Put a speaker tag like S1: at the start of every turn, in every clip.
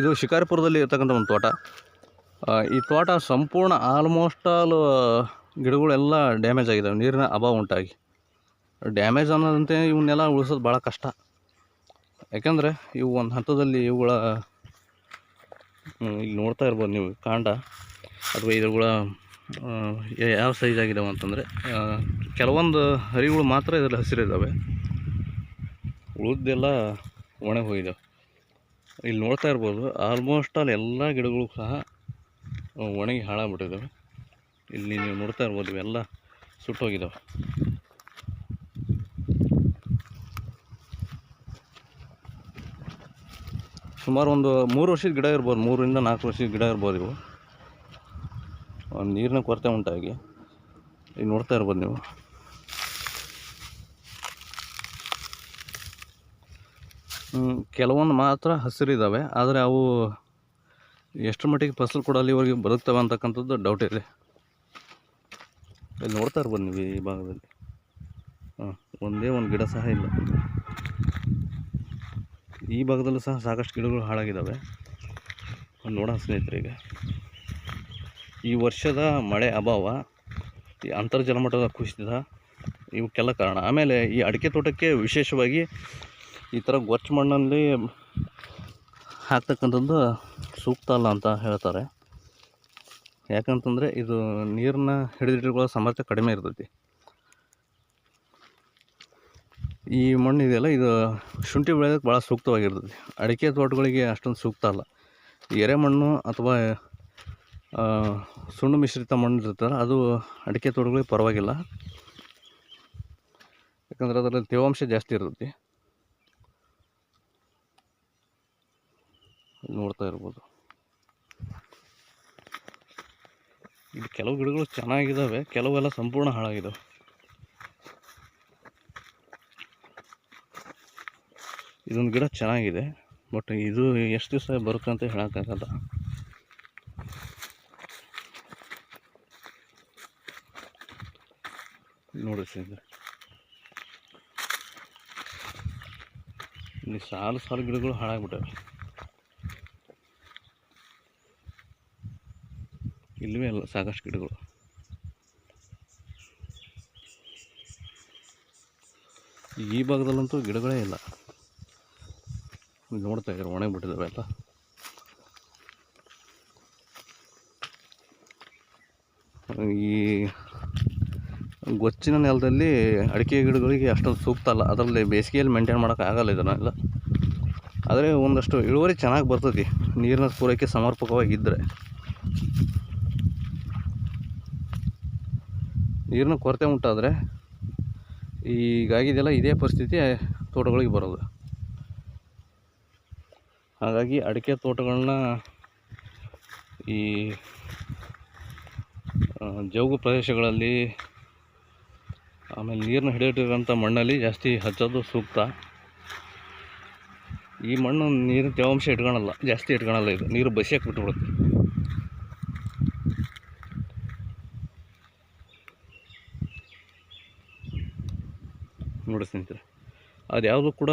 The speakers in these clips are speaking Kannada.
S1: ಇದು ಶಿಕಾರಿಪುರದಲ್ಲಿ ಇರ್ತಕ್ಕಂಥ ಒಂದು ತೋಟ. ಈ ತೋಟ ಸಂಪೂರ್ಣ ಆಲ್ಮೋಸ್ಟ್ ಆಲ್ ಗಿಡಗಳೆಲ್ಲ ಡ್ಯಾಮೇಜ್ ಆಗಿದ್ದಾವೆ ನೀರಿನ ಅಭಾವ ಉಂಟಾಗಿ. ಡ್ಯಾಮೇಜ್ ಅನ್ನೋದಂತೆ ಇವನ್ನೆಲ್ಲ ಉಳಿಸೋದು ಭಾಳ ಕಷ್ಟ. ಯಾಕೆಂದರೆ ಇವು ಒಂದು ಹಂತದಲ್ಲಿ ಇವುಗಳ ಇಲ್ಲಿ ನೋಡ್ತಾ ಇರ್ಬೋದು ನೀವು ಕಾಂಡ, ಅಥವಾ ಇದುಗಳ ಯಾವ ಸೈಜ್ ಆಗಿದ್ದಾವೆ ಅಂತಂದರೆ ಕೆಲವೊಂದು ಹರಿಗಳು ಮಾತ್ರ ಇದರಲ್ಲಿ ಹಸಿರಿದ್ದಾವೆ ಉಳಿದೆಲ್ಲ ಒಣಗಿ ಹೋಗಿದ್ದಾವೆ ಇಲ್ಲಿ ನೋಡ್ತಾ ಇರ್ಬೋದು ಆಲ್ಮೋಸ್ಟ್ ಆಲ್ ಎಲ್ಲ ಗಿಡಗಳು ಸಹ ಒಣಗಿ ಹಾಳಾಗ್ಬಿಟ್ಟಿದ್ದಾವೆ. ಇಲ್ಲಿ ನೀವು ನೋಡ್ತಾ ಇರ್ಬೋದು, ಇವೆಲ್ಲ ಸುಟ್ಟೋಗಿದ್ದಾವೆ. ಸುಮಾರು ಒಂದು ಮೂರು ವರ್ಷದ ಗಿಡ ಇರ್ಬೋದು ಮೂರಿಂದ ನಾಲ್ಕು ವರ್ಷದ ಗಿಡ ಇರ್ಬೋದು ಇವು. ನೀರಿನ ಕೊರತೆ ಉಂಟಾಗಿ. ಈಗ ನೋಡ್ತಾ ಇರ್ಬೋದು ನೀವು. ಕೆಲವೊಂದು ಮಾತ್ರ ಹಸಿರಿದ್ದಾವೆ ಆದರೆ ಅವು ಎಷ್ಟು ಮಟ್ಟಿಗೆ ಫಸಲು ಕೊಡಲಿ ಅಲ್ಲಿವರೆಗೆ ಬದುಕ್ತವೆ ಅಂತಕ್ಕಂಥದ್ದು ಡೌಟ್ ಇದೆ. ಇಲ್ಲಿ ನೋಡ್ತಾ ಇರ್ಬೋದು ನೀವು ಈ ಭಾಗದಲ್ಲಿ. ಹಾಂ ಒಂದೇ ಒಂದು ಗಿಡ ಸಹ ಇಲ್ಲ. ಈ ಭಾಗದಲ್ಲೂ ಸಹ ಸಾಕಷ್ಟು ಗಿಡಗಳು ಹಾಳಾಗಿದ್ದಾವೆ ನೋಡೋ ಸ್ನೇಹಿತರೆ ಈಗ. ಈ ವರ್ಷದ ಮಳೆ ಅಭಾವ, ಈ ಅಂತರ್ಜಲ ಮಟ್ಟದ ಕುಸಿತ ಇವಕ್ಕೆಲ್ಲ ಕಾರಣ. ಆಮೇಲೆ ಈ ಅಡಿಕೆ ತೋಟಕ್ಕೆ ವಿಶೇಷವಾಗಿ ಈ ಥರ ಗೊಚ್ಚ ಮಣ್ಣಲ್ಲಿ ಹಾಕ್ತಕ್ಕಂಥದ್ದು ಸೂಕ್ತ ಅಲ್ಲ ಅಂತ ಹೇಳ್ತಾರೆ. ಯಾಕಂತಂದರೆ ಇದು ನೀರನ್ನ ಹಿಡಿದಿಟ್ಕೊಳ್ಳೋ ಸಾಮರ್ಥ್ಯ ಕಡಿಮೆ ಇರ್ತೈತಿ. ಈ ಮಣ್ಣು ಇದೆಯಲ್ಲ, ಇದು ಶುಂಠಿ ಬೆಳೆಯೋದಕ್ಕೆ ಭಾಳ ಸೂಕ್ತವಾಗಿರ್ತೈತಿ. ಅಡಿಕೆ ತೋಟಗಳಿಗೆ ಅಷ್ಟೊಂದು ಸೂಕ್ತ ಅಲ್ಲ. ಎರೆಮಣ್ಣು ಅಥವಾ ಸುಣ್ಣು ಸುಣ್ಣ ಮಿಶ್ರಿತ ಮಣ್ಣು ಇರ್ತಾರೆ ಅದು ಅಡಿಕೆ ತೋಟಗಳಿಗೆ ಪರವಾಗಿಲ್ಲ. ಯಾಕಂದ್ರೆ ಅದರಲ್ಲಿ ತೇವಾಂಶ ಜಾಸ್ತಿ ಇರ್ತೈತಿ. ನೋಡ್ತಾ ಇರ್ಬೋದು. ಇಲ್ಲಿ ಕೆಲವು ಗಿಡಗಳು ಚೆನ್ನಾಗಿದ್ದಾವೆ ಕೆಲವೆಲ್ಲ ಸಂಪೂರ್ಣ ಹಾಳಾಗಿದ್ದಾವೆ ಇದೊಂದು ಗಿಡ ಚೆನ್ನಾಗಿದೆ, ಬಟ್ ಇದು ಎಷ್ಟು ದಿವಸ ಬರುತ್ತೆ ಅಂತ ಹೇಳೋಕ್ಕಾಗಲ್ಲ ನೋಡಿ ಸ್ನೇಹಿತರೆ. ಇಲ್ಲಿ ಸಾಲು ಸಾಲು ಗಿಡಗಳು ಹಾಳಾಗ್ಬಿಟ್ಟವೆ. ಇಲ್ಲವೇ ಅಲ್ಲ ಸಾಕಷ್ಟು ಗಿಡಗಳು. ಈ ಭಾಗದಲ್ಲಂತೂ ಗಿಡಗಳೇ ಇಲ್ಲ. ನೋಡ್ತಾ ಇದ್ದಾರೆ ಒಣಗಿಬಿಟ್ಟಿದ್ದಾವೆ ಎಲ್ಲ ಈ ಗೊಚ್ಚಿನ ನೆಲದಲ್ಲಿ ಅಡಿಕೆ ಗಿಡಗಳಿಗೆ ಅಷ್ಟೊಂದು ಸೂಕ್ತ ಅಲ್ಲ. ಅದರಲ್ಲಿ ಬೇಸಿಗೆಯಲ್ಲಿ ಮೇಂಟೈನ್ ಮಾಡೋಕ್ಕಾಗಲ್ಲ ಇದನ್ನೆಲ್ಲ ಆದರೆ ಒಂದಷ್ಟು ಇಳುವರಿ ಚೆನ್ನಾಗಿ ಬರ್ತದೆ ನೀರಿನ ಪೂರೈಕೆ ಸಮರ್ಪಕವಾಗಿದ್ದರೆ ನೀರಿನ ಕೊರತೆ ಉಂಟಾದರೆ ಈಗಾಗಿದೆಲ್ಲ ಇದೇ ಪರಿಸ್ಥಿತಿ ತೋಟಗಳಿಗೆ ಬರೋದು. ಹಾಗಾಗಿ ಅಡಿಕೆ ತೋಟಗಳನ್ನ ಈ ಜೌಗು ಪ್ರದೇಶಗಳಲ್ಲಿ ಆಮೇಲೆ ನೀರನ್ನ ಹಿಡಿದಿಟ್ಟಿರೋಂಥ ಮಣ್ಣಲ್ಲಿ ಜಾಸ್ತಿ ಹಚ್ಚೋದು ಸೂಕ್ತ. ಈ ಮಣ್ಣು ನೀರಿನ ತೇವಾಂಶ ಇಟ್ಕೊಳಲ್ಲ, ಜಾಸ್ತಿ ಇಟ್ಕೊಳಲ್ಲ ಇದು. ನೀರು ಬಸಿಯಕ್ಕೆ ಬಿಟ್ಬಿಡುತ್ತೆ. ನೋಡಿ ಸ್ನೇಹಿತರೆ. ಅದು ಯಾವುದು ಕೂಡ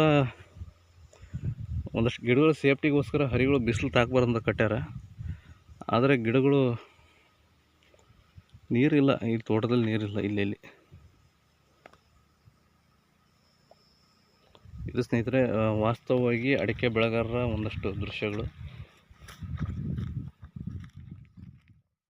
S1: ಒಂದಷ್ಟು ಗಿಡಗಳ ಸೇಫ್ಟಿಗೋಸ್ಕರ ಹರಿಗಳು ಬಿಸಿಲು ಅಂತ ಕಟ್ಟ್ಯಾರ. ಆದರೆ ಗಿಡಗಳು ನೀರಿಲ್ಲ, ಈ ತೋಟದಲ್ಲಿ ನೀರಿಲ್ಲ ಇಲ್ಲಿ ಇದು ಸ್ನೇಹಿತರೆ ವಾಸ್ತವವಾಗಿ ಅಡಿಕೆ ಬೆಳೆಗಾರರ ಒಂದಷ್ಟು ದೃಶ್ಯಗಳು.